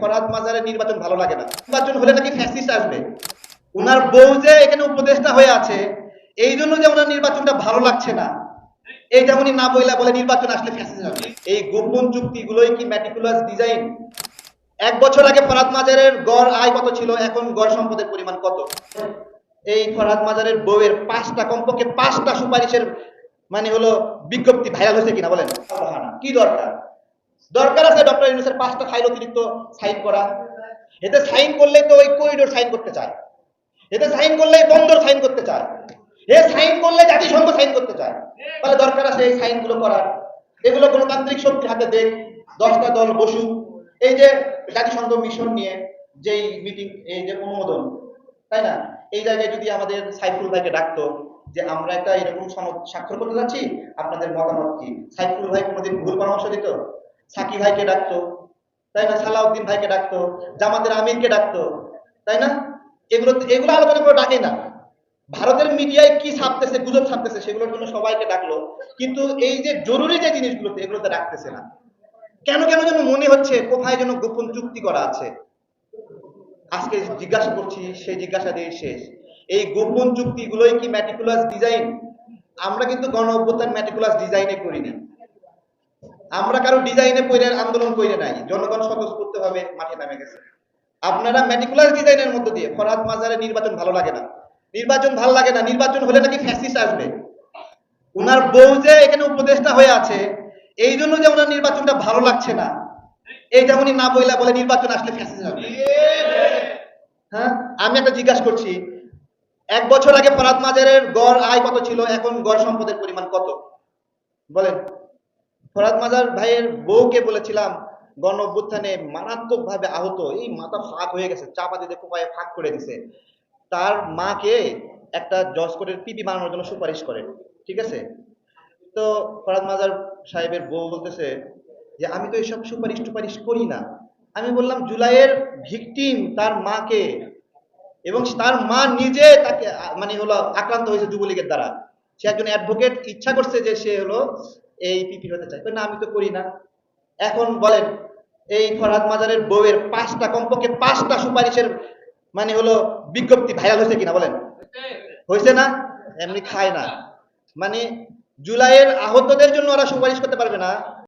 ফরাদ মাজারের নির্বাচন ভালো লাগে না। নির্বাচন হলে নাকি ফ্যাসিস্ট আসবে। উনার বউ যে এখানে উপদেষ্টা হয়ে আছে, এই জন্য যে ওনার নির্বাচনটা ভালো লাগছে না। এইটা উনি না বইলা বলে নির্বাচন আসলে ফ্যাসিস্ট আসবে। এই গোপন চুক্তিগুলোই কি ম্যাটিকুলাস ডিজাইন এক বছর আগে ফরাদ মাজারের গড় আয় কত ছিল? এখন গড় সম্পদের পরিমাণ কত? এই ফরহাদ মাজারের বউয়ের পাঁচটা, কমপক্ষে পাঁচটা সুপারিশের মানে হলো বিজ্ঞপ্তি ভাইরাল হয়েছে কিনা বলেন? কি দরকার? দরকার আছে ডক্টর ইউনুসের পাঁচটা ফাইল অতিরিক্ত সাইন করা। এতে সাইন করলেই তো ওই করিডোর সাইন করতে চায়। এতে সাইন করলেই বন্দর সাইন করতে চায়। এ সাইন করলে জাতিসংঘ সাইন করতে চায়। তাহলে দরকার আছে এই সাইনগুলো করার। এগুলো গণতান্ত্রিক শক্তির হাতে দেখ, দশটা দল বসুক। এই যে জাতিসংঘ মিশন নিয়ে যেই মিটিং এই যে অনুমোদন, তাই না? এই জায়গায় যদি আমাদের সাইফুল ভাইকে ডাকতো যে, আমরা একটা এরকম সনদ স্বাক্ষর করতে যাচ্ছি, আপনাদের মতামত কি? সাইফুল ভাই কোনোদিন ভুল পরামর্শ দিত? সাকি ভাইকে ডাকতো, তাই না? সালাউদ্দিন ভাইকে ডাকতো, জামাতের আমিরকে ডাকতো, তাই না? এগুলো এগুলো আলোচনা করে ডাকে না। ভারতের মিডিয়ায় কি ছাপতেছে, গুজব ছাপতেছে, সেগুলোর জন্য সবাইকে ডাকলো। কিন্তু এই যে জরুরি যে জিনিসগুলোতে এগুলোতে ডাকতেছে না। কেন কেন যেন মনে হচ্ছে কোথায় যেন গোপন চুক্তি করা আছে। আজকে জিজ্ঞাসা করছি, সেই জিজ্ঞাসা দিয়ে শেষ। এই গোপন চুক্তিগুলোই কি ম্যাটিকুলাস ডিজাইন আমরা কিন্তু গণ অভ্যুত্থান ম্যাটিকুলাস ডিজাইনে করিনি আমরা কারও ডিজাইনে পড়ে আন্দোলন করে নাই, জনগণ স্বতঃস্ফূর্ত ভাবে মাঠে নামে গেছে। আপনারা ম্যাটিকুলাস ডিজাইনের মধ্য দিয়ে ফরহাদ মাজারের নির্বাচন ভালো লাগে না। নির্বাচন ভালো লাগে না, নির্বাচন হলে নাকি ফ্যাসিস্ট আসবে। উনার বউ যে এখানে উপদেষ্টা হয়ে আছে, এই জন্য যে ওনার নির্বাচনটা ভালো লাগছে না এইটা উনি না বইলা বলে নির্বাচন আসলে ফ্যাসিস্ট আসবে। হ্যাঁ আমি একটা জিজ্ঞাসা করছি, এক বছর আগে ফরাদ মাজারের গড় আয় কত ছিল? এখন গড় সম্পদের পরিমাণ কত? বলেন। ফরাদ মাজার ভাইয়ের বউকে বলেছিলাম গণ অভ্যুত্থানে মারাত্মক ভাবে আহত। এই মাথা ফাঁক হয়ে গেছে চাপা দিতে কোপায় ফাঁক করে দিছে। তার মাকে একটা জজ কোর্টের পিপি বানানোর জন্য সুপারিশ করে, ঠিক আছে? তো ফরাদ মাজার সাহেবের বউ বলতেছে যে, আমি তো এইসব সুপারিশ টুপারিশ করি না। আমি বললাম, জুলাইয়ের ভিকটিম তার মাকে এবং তার মা নিজে তাকে মানে হলো আক্রান্ত হয়েছে যুবলীগের দ্বারা। সে একজন অ্যাডভোকেট, ইচ্ছা করছে যে সে হলো এই পিপি হতে চাই না, আমি তো করি না। এখন বলেন, এই ফরহাদ মাজারের বউয়ের পাঁচটা কমপক্ষে পাঁচটা সুপারিশের মানে হলো বিজ্ঞপ্তি ভাইরাল হয়েছে কিনা বলেন? হয়েছে না? এমনি খায় না। মানে জুলাইয়ের আহতদের জন্য ওরা সুপারিশ করতে পারবে না।